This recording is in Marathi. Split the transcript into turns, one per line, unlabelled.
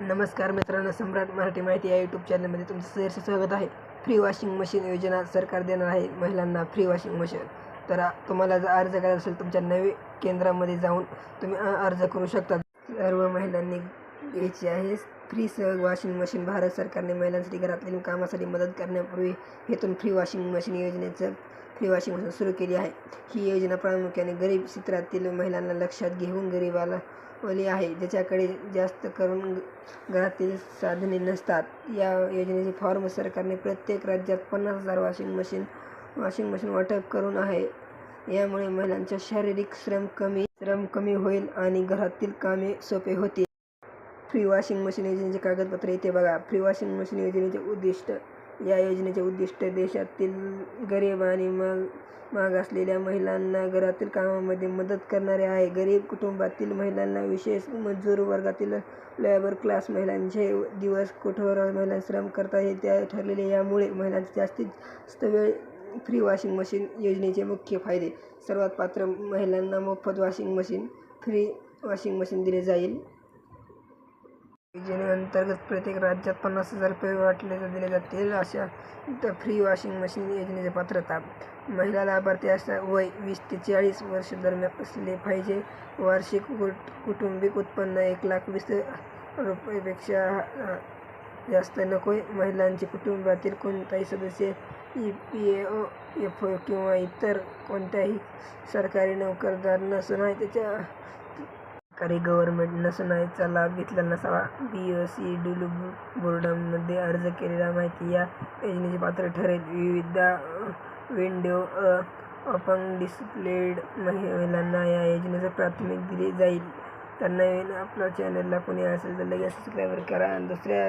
नमस्कार मित्रांनो सम्राट मराठी माहिती या यूट्यूब चॅनलमध्ये तुमचं सहर्ष स्वागत आहे. फ्री वॉशिंग मशीन योजना सरकार देणार आहे महिलांना फ्री वॉशिंग मशीन तर तुम्हाला जर अर्ज करायचा असेल तुमच्या नवे केंद्रामध्ये जाऊन तुम्ही अर्ज करू शकता. सर्व महिलांनी घ्यायची आहे फ्री सह वॉशिंग मशीन भारत सरकारने महिलांसाठी घरातील कामासाठी मदत करण्यापूर्वी हेतून फ्री वॉशिंग मशीन योजनेचं फ्री वॉशिंग मशीन सुरू केली आहे. ही योजना प्रामुख्याने गरीब क्षेत्रातील महिलांना लक्षात घेऊन गरिबाला वली आहे. ज्याच्याकडे जास्त करून घरातील साधने नसतात. या योजनेचे फॉर्म सरकारने प्रत्येक राज्यात पन्नास हजार वॉशिंग मशीन वॉशिंग मशीन वाटप करून आहे. यामुळे महिलांचा शारीरिक श्रम कमी श्रम कमी होईल आणि घरातील कामे सोपे होतील. फ्री वॉशिंग मशीन योजनेचे कागदपत्र येथे बघा. फ्री वॉशिंग मशीन योजनेचे उद्दिष्ट. या योजनेचे उद्दिष्ट देशातील गरीब आणि मग माग असलेल्या महिलांना घरातील कामामध्ये मदत करणारे आहे. गरीब कुटुंबातील महिलांना विशेष मजूर वर्गातील लेबर क्लास महिलांचे दिवस कठोर महिला श्रम करता त्या ठरलेले. यामुळे महिलांचे जास्तीत जास्त वेळ फ्री वॉशिंग मशीन योजनेचे मुख्य फायदे. सर्वात पात्र महिलांना मोफत washing machine free washing machine दिले जाईल. योजनेअंतर्गत प्रत्येक राज्यात पन्नास हजार रुपये वाटले दिले जातील अशा फ्री वॉशिंग मशीन योजनेची पात्रता. महिला लाभार्थी अशा वय वीस ते चाळीस वर्ष दरम्यान असले पाहिजे. वार्षिक कुट कुटुंबिक उत्पन्न एक लाख वीस रुपयेपेक्षा जास्त नकोय. महिलांचे कुटुंबातील कोणताही सदस्य E P A O F O किंवा इतर कोणत्याही सरकारी नोकरदार नसून आहे त्याच्या सरकारी गव्हर्नमेंट नसुनाचा लाभ घेतला नसावा. बी ओ सी डब्ल्यू बोर्डामध्ये अर्ज केलेला माहिती या योजनेची पात्र ठरेल. विविध विंडो अपंग डिस्प्लेड महिलांना या योजनेचं प्राथमिक दिली जाईल. तर नवीन आपल्या चॅनलला कोणी असेल तर लगेच सबस्क्राईबर करा. आणि दुसऱ्या